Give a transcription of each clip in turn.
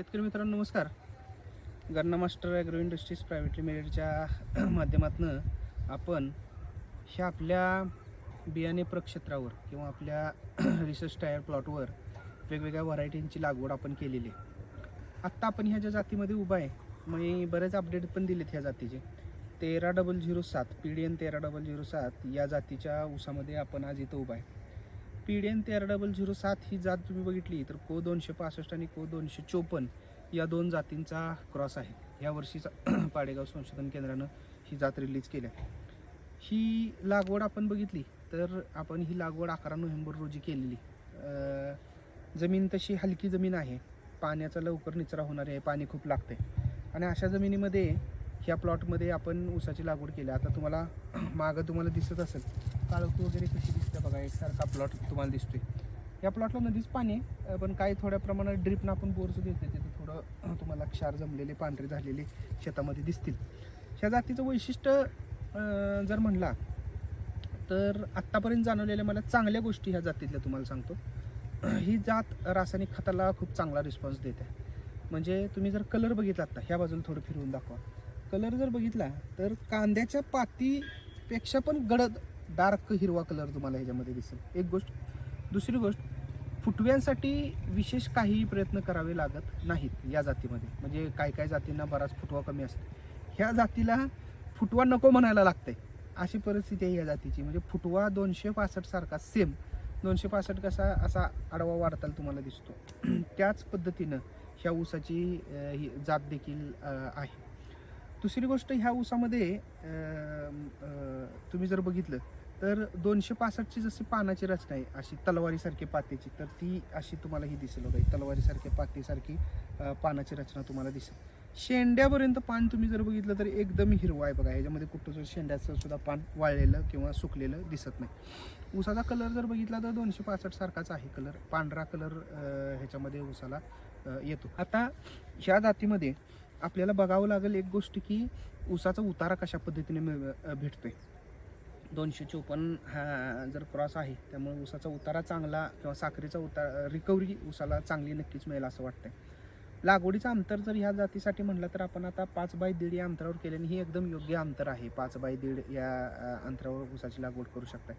शेतकरी मित्रांनो नमस्कार. Ganna master agro industries private लिमिटेडच्या माध्यमातून आपण ह्या आपल्या बियाणे प्रक्षेत्रावर किंवा आपल्या रिसर्च टायर प्लॉटवर वेगवेगळ्या व्हरायटींची लागवड आपण केलेली आहे. आत्ता आपण ह्या ज्या जातीमध्ये उभा आहे मी बरेच अपडेट पण दिलेत ह्या जातीचे. तेरा डबल झिरो सात पी डी एन तेरा डबल झिरो सात या जातीच्या ऊसामध्ये आपण आज इथं उभा आहे. पी डी एन तेरा डबल झिरो सात ही जात तुम्ही बघितली तर को दोनशे पासष्ट आणि को दोनशे चोपन्न या दोन जातींचा क्रॉस आहे. या वर्षीचा पाडेगाव संशोधन केंद्रानं ही जात रिलीज केल्या ही लागवड आपण बघितली तर आपण ही लागवड अकरा नोव्हेंबर रोजी केलेली. जमीन तशी हलकी जमीन आहे. पाण्याचा लवकर निचरा होणार आहे पाणी खूप लागते आणि अशा जमिनीमध्ये ह्या प्लॉटमध्ये आपण ऊसाची लागवड केली. आता तुम्हाला मागं तुम्हाला दिसत असेल काळोखी वगैरे कशी दिसते बघा एकसारखा प्लॉट तुम्हाला दिसतोय. या प्लॉटला नदीच पाणी आहे पण काही थोड्या प्रमाणात ड्रिपनं आपण बोरचं देतो तिथे थोडं तुम्हाला क्षार जमलेले पांढरे झालेले शेतामध्ये दिसतील. ह्या जातीचं वैशिष्ट्य जर म्हणला तर आत्तापर्यंत जाणवलेल्या मला चांगल्या गोष्टी ह्या जातीतल्या तुम्हाला सांगतो. ही जात रासायनिक खताला खूप चांगला रिस्पॉन्स देते. म्हणजे तुम्ही जर कलर बघितला आता ह्या बाजूला थोडं फिरवून दाखवा. कलर जर बघितला तर कांद्याच्या पातीपेक्षा पण गडद डार्क हिरवा कलर तुम्हाला ह्याच्यामध्ये दिसेल. एक गोष्ट. दुसरी गोष्ट फुटव्यांसाठी विशेष काही प्रयत्न करावे लागत नाहीत या जातीमध्ये. म्हणजे काय काय जातींना बराच फुटवा कमी असतो. ह्या जातीला फुटवा नको म्हणायला लागतंय. अशी परिस्थिती आहे या जातीची. म्हणजे फुटवा दोनशे पासष्ट सारखा सेम दोनशे पासष्ट कसा असा आडवा वाढताल तुम्हाला दिसतो. त्याच पद्धतीनं ह्या ऊसाची ही जात देखील आहे. दुसरी गोष्ट ह्या ऊसामध्ये तुम्ही जर बघितलं तर दोनशे पासष्टची जशी पानाची रचना आहे अशी तलवारीसारखी पातीची तर ती अशी तुम्हाला ही दिसेल बघा तलवारीसारख्या पातीसारखी पानाची रचना तुम्हाला दिसेल. शेंड्यापर्यंत पान तुम्ही जर बघितलं तर एकदम हिरवा आहे बघा ह्याच्यामध्ये कुठं शेंड्याचं सुद्धा पान वाळलेलं किंवा सुकलेलं दिसत नाही. उसाचा कलर जर बघितला तर दोनशे पासष्ट सारखाच आहे कलर पांढरा कलर ह्याच्यामध्ये उसाला येतो. आता ह्या जातीमध्ये आपल्याला बघावं लागेल एक गोष्ट की उसाचा उतारा कशा पद्धतीने मिळ- भेटतोय. दोनशे चोपन्न हा जर क्रॉस आहे त्यामुळे ऊसाचा उतारा चांगला किंवा साखरेचा उतारा रिकव्हरी ऊसाला चांगली नक्कीच मिळेल असं वाटतंय. लागवडीचं अंतर जर ह्या जातीसाठी म्हटलं तर आपण आता पाच बाय दीड या अंतरावर केल्याने ही एकदम योग्य अंतर आहे. पाच बाय दीड या अंतरावर ऊसाची लागवड करू शकताय.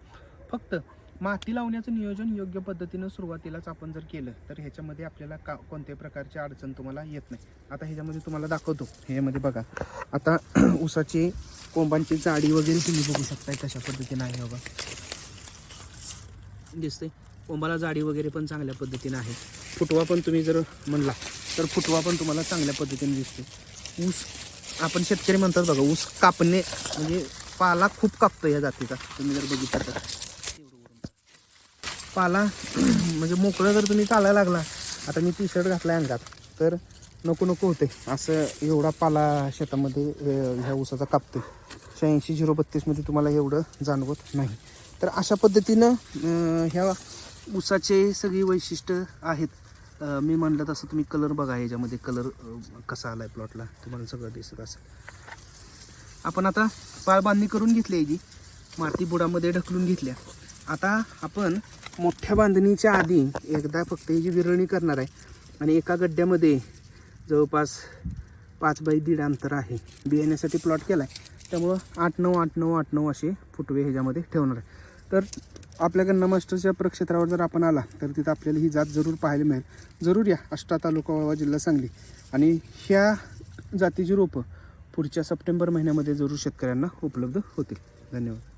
फक्त माती लावण्याचं नियोजन योग्य पद्धतीनं सुरुवातीलाच आपण जर केलं तर ह्याच्यामध्ये आपल्याला का कोणत्याही प्रकारची अडचण तुम्हाला येत नाही. आता ह्याच्यामध्ये तुम्हाला दाखवतो. ह्याच्यामध्ये बघा. आता ऊसाची कोंबांची जाडी वगैरे तुम्ही बघू शकताय कशा पद्धतीनं आहे बघा दिसते कोंबाला जाडी वगैरे पण चांगल्या पद्धतीनं आहे. फुटवा पण तुम्ही जर म्हणला तर फुटवा पण तुम्हाला चांगल्या पद्धतीने दिसतो ऊस आपण शेतकरी म्हणतात बघा ऊस कापणे म्हणजे पाला खूप कापतो या जातीचा. तुम्ही जर बघितलं तर पाला म्हणजे मोकळं जर तुम्ही चालायला लागला आता मी टी शर्ट घातला अंगात तर नको नको होते. असं एवढा पाला शेतामध्ये ह्या ऊसाचा कापतोय. शहाऐंशी झिरो बत्तीसमध्ये तुम्हाला एवढं जाणवत नाही. तर अशा पद्धतीनं ह्या ऊसाचे सगळी वैशिष्ट्य आहेत. मी म्हणलं तसं तुम्ही कलर बघा याच्यामध्ये कलर कसा आला आहे प्लॉटला तुम्हाला सगळं दिसत असेल. आपण आता पाळ बांधणी करून घेतली आहे जी. माती बुडामध्ये ढकलून घेतल्या. आता आपण मोठ्या बांधणीच्या आधी एकदा फक्त ही जी विरळणी करणार आहे आणि एका गड्ड्यामध्ये जवळपास पाच बाय दीड अंतर आहे. बियाण्यासाठी प्लॉट केला आहे त्यामुळं आठ नऊ आठ नऊ आठ नऊ असे फुटवे ह्याच्यामध्ये ठेवणार आहे. तर आपल्याकडनं मास्टरच्या प्रक्षेत्रावर जर आपण आला तर तिथं आपल्याला ही जात जरूर पाहायला मिळेल. जरूर या. अष्टा तालुका वाळवा जिल्हा सांगली. आणि ह्या जातीची रोपं पुढच्या सप्टेंबर महिन्यामध्ये जरूर शेतकऱ्यांना उपलब्ध होतील. धन्यवाद.